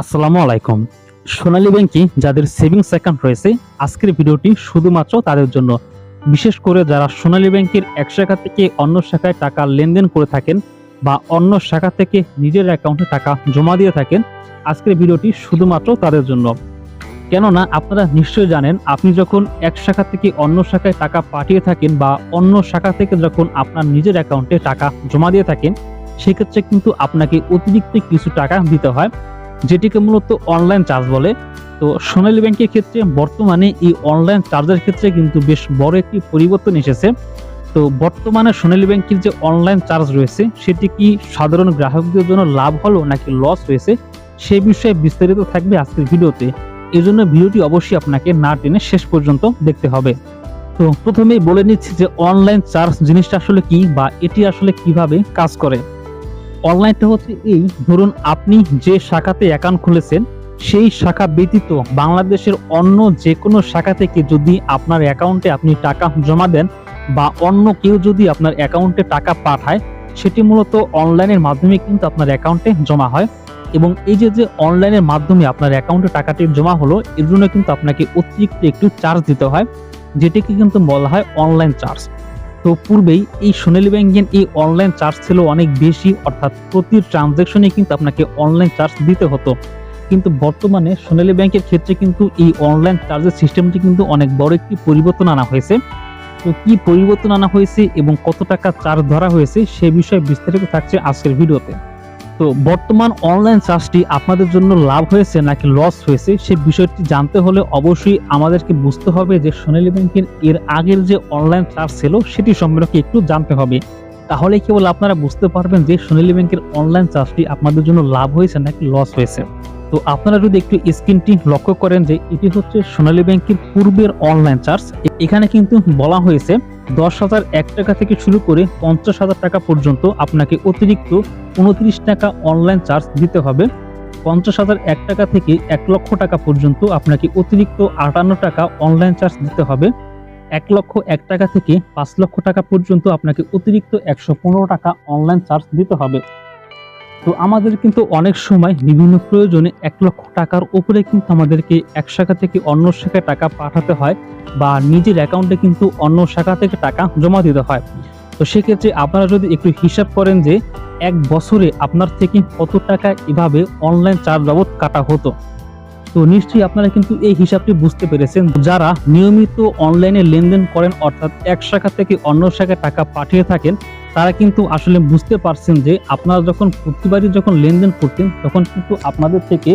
আসসালামু আলাইকুম। সোনালী ব্যাংকে যাদের সেভিংস অ্যাকাউন্ট রয়েছে, আজকের ভিডিওটি শুধুমাত্র তাদের জন্য। বিশেষ করে যারা সোনালী ব্যাংকের এক শাখা থেকে অন্য শাখায় টাকা লেনদেন করে থাকেন বা অন্য শাখা থেকে নিজের অ্যাকাউন্টে টাকা জমা দিয়ে থাকেন, আজকের ভিডিওটি শুধুমাত্র তাদের জন্য। কেননা আপনারা নিশ্চয়ই জানেন, আপনি যখন এক শাখা থেকে অন্য শাখায় টাকা পাঠিয়ে থাকেন বা অন্য শাখা থেকে যখন আপনার নিজের অ্যাকাউন্টে টাকা জমা দিয়ে থাকেন, সেক্ষেত্রে কিন্তু আপনাকে অতিরিক্ত কিছু টাকা দিতে হয়। যেটিকে মূলত অনলাইন চার্জ বলে। তো সোনালী ব্যাংকের ক্ষেত্রে বর্তমানে এই অনলাইন চার্জের ক্ষেত্রে কিন্তু বেশ বড় একটি পরিবর্তন এসেছে। তো বর্তমানে সোনালী ব্যাংকের যে অনলাইন চার্জ রয়েছে, সেটি কি সাধারণ গ্রাহকদের জন্য লাভ হলো নাকি লস হয়েছে, সে বিষয়ে বিস্তারিত থাকবে আজকের ভিডিওতে। এই জন্য ভিডিওটি অবশ্যই আপনাকে না টেনে শেষ পর্যন্ত দেখতে হবে। তো প্রথমেই বলে নিচ্ছি যে অনলাইন চার্জ জিনিসটা আসলে কি বা এটি আসলে কীভাবে কাজ করে। অনলাইনটা হচ্ছে এই, ধরুন আপনি যে শাখাতে অ্যাকাউন্ট খুলেছেন, সেই শাখা ব্যতীত বাংলাদেশের অন্য যে কোনো শাখা থেকে যদি আপনার অ্যাকাউন্টে আপনি টাকা জমা দেন বা অন্য কেউ যদি আপনার অ্যাকাউন্টে টাকা পাঠায়, সেটি মূলত অনলাইনের মাধ্যমে কিন্তু আপনার অ্যাকাউন্টে জমা হয়। এবং এই যে যে অনলাইনের মাধ্যমে আপনার অ্যাকাউন্টে টাকাটি জমা হলো, এর জন্য কিন্তু আপনাকে অতিরিক্ত একটু চার্জ দিতে হয়, যেটিকে কিন্তু বলা হয় অনলাইন চার্জ তো পূর্বেই এই সোনালী ব্যাংকের এই অনলাইন চার্জ ছিল অনেক বেশি, অর্থাৎ প্রতি ট্রানজ্যাকশনে কিন্তু আপনাকে অনলাইন চার্জ দিতে হতো। কিন্তু বর্তমানে সোনালী ব্যাংকের ক্ষেত্রে কিন্তু এই অনলাইন চার্জের সিস্টেমটি কিন্তু অনেক বড় একটি পরিবর্তন আনা হয়েছে। তো কি পরিবর্তন আনা হয়েছে এবং কত টাকা চার্জ ধরা হয়েছে সে বিষয়ে বিস্তারিত থাকছে আজকের ভিডিওতে। তো বর্তমান অনলাইন চার্জটি আপনাদের জন্য লাভ হয়েছে নাকি লস হয়েছে, সে বিষয়টি জানতে হলে অবশ্যই আমাদেরকে বুঝতে হবে যে সোনালী ব্যাংকের এর আগের যে অনলাইন চার্জ ছিল, সেটি সম্পর্কে একটু জানতে হবে। তাহলে কেবল আপনারা বুঝতে পারবেন যে সোনালী ব্যাংকের অনলাইন চার্জটি আপনাদের জন্য লাভ হয়েছে নাকি লস হয়েছে। তো আপনারা যদি একটু স্ক্রিনটি লক্ষ্য করেন যে এটি হচ্ছে সোনালী ব্যাংকের পূর্বের অনলাইন চার্জ এখানে কিন্তু বলা হয়েছে দশ হাজার এক টাকা থেকে শুরু করে পঞ্চাশ হাজার টাকা পর্যন্ত আপনাকে অতিরিক্ত উনত্রিশ টাকা অনলাইন চার্জ দিতে হবে। পঞ্চাশ হাজার এক টাকা থেকে এক লক্ষ টাকা পর্যন্ত আপনাকে অতিরিক্ত আটান্ন টাকা অনলাইন চার্জ দিতে হবে। এক লক্ষ এক টাকা থেকে পাঁচ লক্ষ টাকা পর্যন্ত আপনাকে অতিরিক্ত একশো পনেরো টাকা অনলাইন চার্জ দিতে হবে। তো আমাদের কিন্তু অনেক সময় বিভিন্ন প্রয়োজনে এক লক্ষ টাকার উপরে কিন্তু আমাদেরকে এক শাখা থেকে অন্য শাখায় টাকা পাঠাতে হয় বা নিজের অ্যাকাউন্টে কিন্তু অন্য শাখা থেকে টাকা জমা দিতে হয়। তো সেক্ষেত্রে আপনারা যদি একটু হিসাব করেন যে এক বছরে আপনার থেকে কত টাকা এভাবে অনলাইন চার্জ বাবদ কাটা হতো? তো নিশ্চয়ই আপনারা কিন্তু এই হিসাবটি বুঝতে পেরেছেন। যারা নিয়মিত অনলাইনে লেনদেন করেন অর্থাৎ এক শাখা থেকে অন্য শাখায় টাকা পাঠিয়ে থাকেন তারা কিন্তু আসলে বুঝতে পারছেন যে আপনারা যখন প্রতিবারই যখন লেনদেন করতেন, তখন কিন্তু আপনাদের থেকে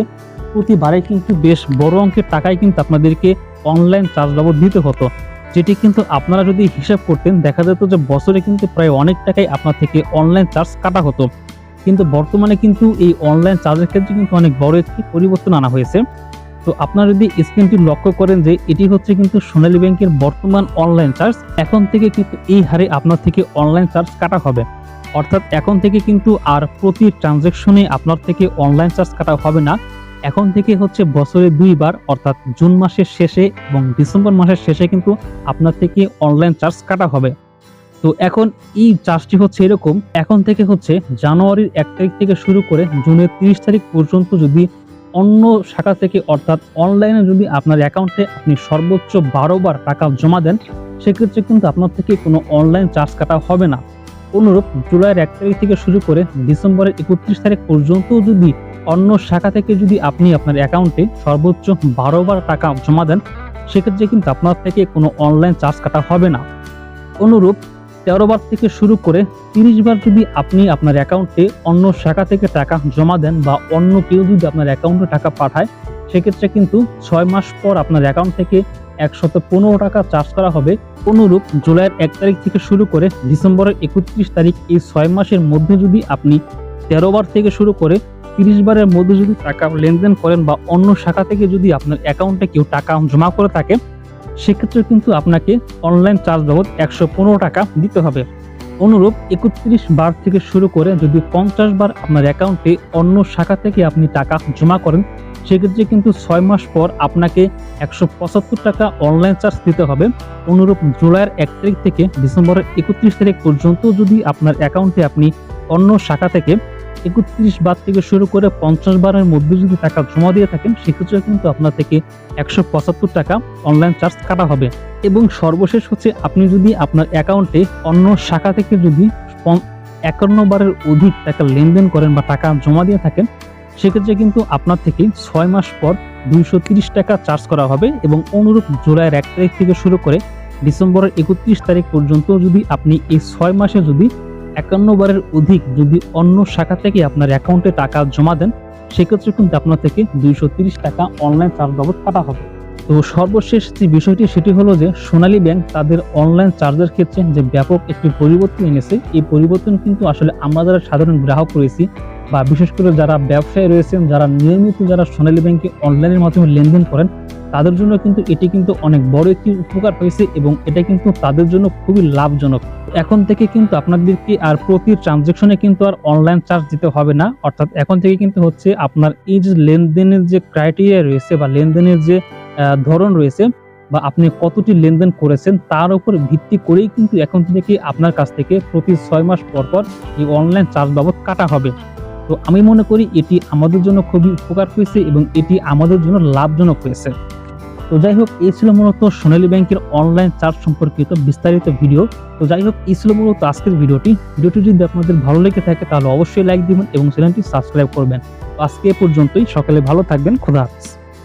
প্রতিবারে কিন্তু বেশ বড় অঙ্কের টাকায় কিন্তু আপনাদেরকে অনলাইন চার্জ বাবদ দিতে হতো। যেটি কিন্তু আপনারা যদি হিসাব করতেন, দেখা যেত যে বছরে কিন্তু প্রায় অনেক টাকাই আপনার থেকে অনলাইন চার্জ কাটা হতো। কিন্তু বর্তমানে কিন্তু এই অনলাইন চার্জের ক্ষেত্রে কিন্তু অনেক বড় একটি পরিবর্তন আনা হয়েছে। তো আপনারা যদি স্ক্রিনটি লক্ষ্য করেন যে এটি হচ্ছে কিন্তু সোনালী ব্যাংকের বর্তমান অনলাইন চার্জ এখন থেকে কিন্তু এই হারে আপনার থেকে অনলাইন চার্জ কাটা হবে। অর্থাৎ এখন থেকে কিন্তু আর প্রতি ট্রানজ্যাকশনে আপনার থেকে অনলাইন চার্জ কাটা হবে না। এখন থেকে হচ্ছে বছরে দুইবার, অর্থাৎ জুন মাসের শেষে এবং ডিসেম্বর মাসের শেষে কিন্তু আপনার থেকে অনলাইন চার্জ কাটা হবে। তো এখন এই চার্জটি হচ্ছে এরকম, এখন থেকে হচ্ছে জানুয়ারির এক তারিখ থেকে শুরু করে জুনের তিরিশ তারিখ পর্যন্ত যদি অন্য শাখা থেকে অর্থাৎ অনলাইনে যদি আপনার অ্যাকাউন্টে আপনি সর্বোচ্চ বারো বার টাকা জমা দেন, সেক্ষেত্রে কিন্তু আপনার থেকে কোনো অনলাইন চার্জ কাটা হবে না। অনুরূপ জুলাইয়ের এক তারিখ থেকে শুরু করে ডিসেম্বরের একত্রিশ তারিখ পর্যন্ত যদি অন্য শাখা থেকে যদি আপনি আপনার অ্যাকাউন্টে সর্বোচ্চ বারো বার টাকা জমা দেন, সেক্ষেত্রে কিন্তু আপনার থেকে কোনো অনলাইন চার্জ কাটা হবে না। অনুরূপ তেরো বার থেকে শুরু করে তিরিশ বার যদি আপনি আপনার অ্যাকাউন্টে অন্য শাখা থেকে টাকা জমা দেন বা অন্য কেউ যদি আপনার অ্যাকাউন্টে টাকা পাঠায়, সেক্ষেত্রে কিন্তু ছয় মাস পর আপনার অ্যাকাউন্ট থেকে একশত পনেরো টাকা চার্জ করা হবে। অনুরূপ জুলাইয়ের এক তারিখ থেকে শুরু করে ডিসেম্বরের একত্রিশ তারিখ এই ছয় মাসের মধ্যে যদি আপনি তেরো বার থেকে শুরু করে তিরিশ বারের মধ্যে যদি টাকা লেনদেন করেন বা অন্য শাখা থেকে যদি আপনার অ্যাকাউন্টে কেউ টাকা জমা করে থাকে সেক্ষেত্রে কিন্তু আপনাকে অনলাইন চার্জ বাবদ একশো পনেরো টাকা দিতে হবে। অনুরূপ একত্রিশ বার থেকে শুরু করে যদি পঞ্চাশ বার আপনার অ্যাকাউন্টে অন্য শাখা থেকে আপনি টাকা জমা করেন, সেক্ষেত্রে কিন্তু ছয় মাস পর আপনাকে একশো পঁচাত্তর টাকা অনলাইন চার্জ দিতে হবে। অনুরূপ জুলাইয়ের এক তারিখ থেকে ডিসেম্বরের একত্রিশ তারিখ পর্যন্ত যদি আপনার অ্যাকাউন্টে আপনি অন্য শাখা থেকে একত্রিশ বার থেকে শুরু করে পঞ্চাশ বারের মধ্যে যদি টাকা জমা দিয়ে থাকেন, সেক্ষেত্রে কিন্তু আপনার থেকে একশো পঁচাত্তর টাকা অনলাইন চার্জ কাটা হবে। এবং সর্বশেষ হচ্ছে, আপনি যদি আপনার অ্যাকাউন্টে অন্য শাখা থেকে যদি একান্ন বারের অধিক টাকা লেনদেন করেন বা টাকা জমা দিয়ে থাকেন, সেক্ষেত্রে কিন্তু আপনার থেকে ছয় মাস পর দুইশো টাকা চার্জ করা হবে। এবং অনুরূপ জুলাইয়ের এক তারিখ থেকে শুরু করে ডিসেম্বরের একত্রিশ তারিখ পর্যন্ত যদি আপনি এই ছয় মাসে যদি একান্ন বারের অধিক যদি অন্য শাখা থেকে আপনার অ্যাকাউন্টে টাকা জমা দেন, সেক্ষেত্রে কিন্তু আপনার থেকে দুইশো টাকা অনলাইন চার্জ বাবদ কাটা হবে। তো সর্বশেষ যে বিষয়টি, সেটি হলো যে সোনালী ব্যাংক তাদের অনলাইন চার্জের ক্ষেত্রে যে ব্যাপক একটি পরিবর্তন এনেছে, এই পরিবর্তন কিন্তু আসলে আমরা যারা সাধারণ গ্রাহক রয়েছি বা বিশেষ করে যারা ব্যবসায়ী রয়েছেন, যারা নিয়মিত যারা সোনালী ব্যাংকে অনলাইনের মাধ্যমে লেনদেন করেন তাদের জন্য কিন্তু এটি কিন্তু অনেক বড় একটি উপকার হয়েছে এবং এটা কিন্তু তাদের জন্য খুবই লাভজনক। এখন থেকে কিন্তু আপনাদেরকে আর প্রতি ট্রানজেকশনে কিন্তু আর অনলাইন চার্জ দিতে হবে না। অর্থাৎ এখন থেকে কিন্তু হচ্ছে আপনার এই যে লেনদেনের যে ক্রাইটেরিয়া রয়েছে বা লেনদেনের যে ধরন রয়েছে বা আপনি কতটি লেনদেন করেছেন তার উপর ভিত্তি করেই কিন্তু এখন থেকে আপনার কাছ থেকে প্রতি ছয় মাস পর পর এই অনলাইন চার্জ বাবদ কাটা হবে। তো আমি মনে করি এটি আমাদের জন্য খুবই উপকার হয়েছে এবং এটি আমাদের জন্য লাভজনক হয়েছে। তো যাই হোক, এই ছিল মূলত সোনালী ব্যাংকের অনলাইন চার্জ সম্পর্কিত বিস্তারিত ভিডিও তো যাই হোক, এই ছিল মূলত আজকের ভিডিওটি ভিডিওটি যদি আপনাদের ভালো লেগে থাকে, তাহলে অবশ্যই লাইক দিবেন এবং চ্যানেলটি সাবস্ক্রাইব করবেন। আজকে এ পর্যন্তই। সকালে ভালো থাকবেন। খোদা হাফেজ।